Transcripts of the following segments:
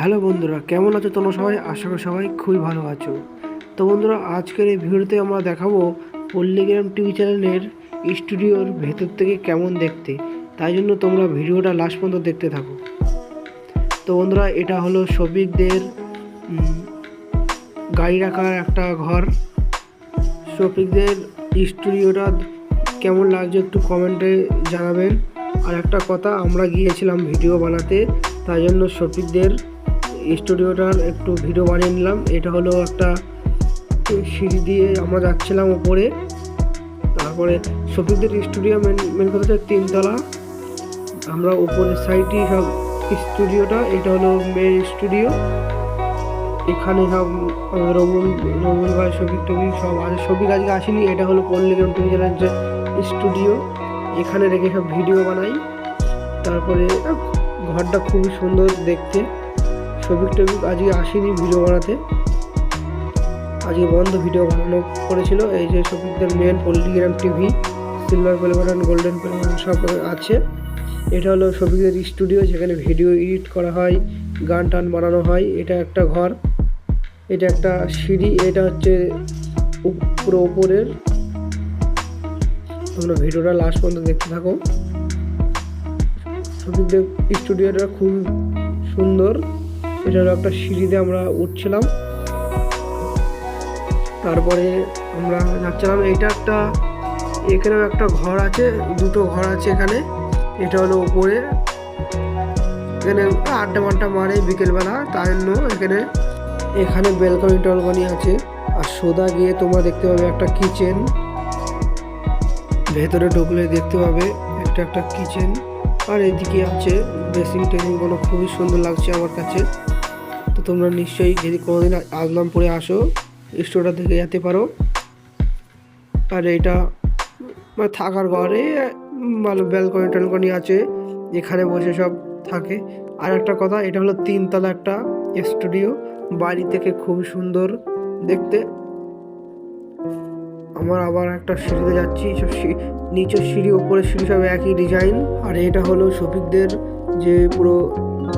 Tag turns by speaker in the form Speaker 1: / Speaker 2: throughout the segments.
Speaker 1: Hello বন্ধুরা, কেমন আছো তোমরা সবাই? আশা করি সবাই খুবই ভালো আছো। তো বন্ধুরা, আজকের এই ভিডিওতে আমরা দেখাবো পল্লীগ্রাম টিভি চ্যানেলের স্টুডিওর ভেতর থেকে কেমন দেখতে। তাই জন্য তোমরা ভিডিওটা লাস্ট পর্যন্ত দেখতে থাকো। তো বন্ধুরা, এটা হলো শফিকদের গাড়ি রাখার একটা ঘর। শফিকদের স্টুডিওটা কেমন লাগছে একটু কমেন্টে জানাবেন। আর একটা কথা, আমরা গিয়েছিলাম ভিডিও বানাতে, তাই জন্য শফিকদের স্টুডিওটার একটু ভিডিও বানিয়ে নিলাম। এটা হলো একটা সিঁড়ি দিয়ে আমরা যাচ্ছিলাম ওপরে তারপরে শফিকদের স্টুডিও মেন মেন কথা হচ্ছে তিনতলা। আমরা উপরের সাইডই সব স্টুডিওটা, এটা হলো মেন স্টুডিও এখানে সব রবুল রবুল ভাই শফিক টফিক সব আছে। শফিক আজকে আসেনি, এটা হলো পল্লীগ্রাম চ্যানেলের যে স্টুডিও এখানে রেখে সব ভিডিও বানাই। তারপরে ঘরটা খুবই সুন্দর দেখতে। শফিক টফিক আজকে আসেনি ভিডিও বানাতে। আজকে বন্ধ ভিডিও বানানো করেছিল। এই যে শফিকদের main Palligram TV silver play golden play সব আছে। এটা হলো শফিকদের স্টুডিও যেখানে ভিডিও এডিট করা হয়, গান টান বানানো হয়। এটা একটা ঘর, এটা একটা সিঁড়ি, এটা হচ্ছে পুরো উপরের। তোমরা ভিডিওটা লাস্ট পর্যন্ত দেখতে থাকো। শফিকদের স্টুডিওটা খুব সুন্দর। এটা হলো একটা সিঁড়িতে আমরা উঠছিলাম। তারপরে আমরা যাচ্ছিলাম। এটা একটা, এখানেও একটা ঘর আছে, দুটো ঘর আছে এখানে। এটা হলো উপরে। এখানে আড্ডা মাড্ডা মারে বিকেলবেলা, তাই জন্য এখানে এখানে বেলকনি টলকনি আছে। আর সোদা গিয়ে তোমরা দেখতে পাবে একটা কিচেন ভেতরে ঢুকলে দেখতে পাবে একটা একটা কিচেন আর এদিকে আছে ড্রেসিং টেসিংগুলো খুবই সুন্দর লাগছে আমার কাছে। তোমরা নিশ্চয়ই যদি কোনোদিন আজলামপুরে আসো, স্টোরটা থেকে যেতে পারো। আর এটা মানে থাকার ঘরে ভালো ব্যালকনি ট্যালকনি আছে, এখানে বসে সব থাকে। আর একটা কথা, এটা হলো তিনতলা একটা স্টুডিও বাড়ি থেকে খুবই সুন্দর দেখতে। আমার আবার একটা সিঁড়িতে যাচ্ছি, সব নিচের সিঁড়ি, ওপরের সিঁড়ি সব একই ডিজাইন আর এটা হলো শফিকদের যে পুরো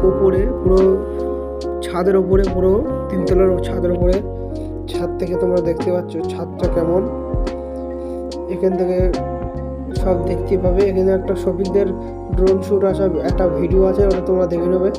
Speaker 1: ওপরে, পুরো ছাদের উপরে পুরো তিনতলার ছাদের উপরে। ছাদ থেকে তোমরা দেখতে পাচ্ছ ছাদটা কেমন। এখান থেকে সব দেখতে পাবে। এখানে একটা শফিকদের ড্রোন শ্যুট আসা, একটা ভিডিও আছে, ওটা তোমরা দেখে নেবে।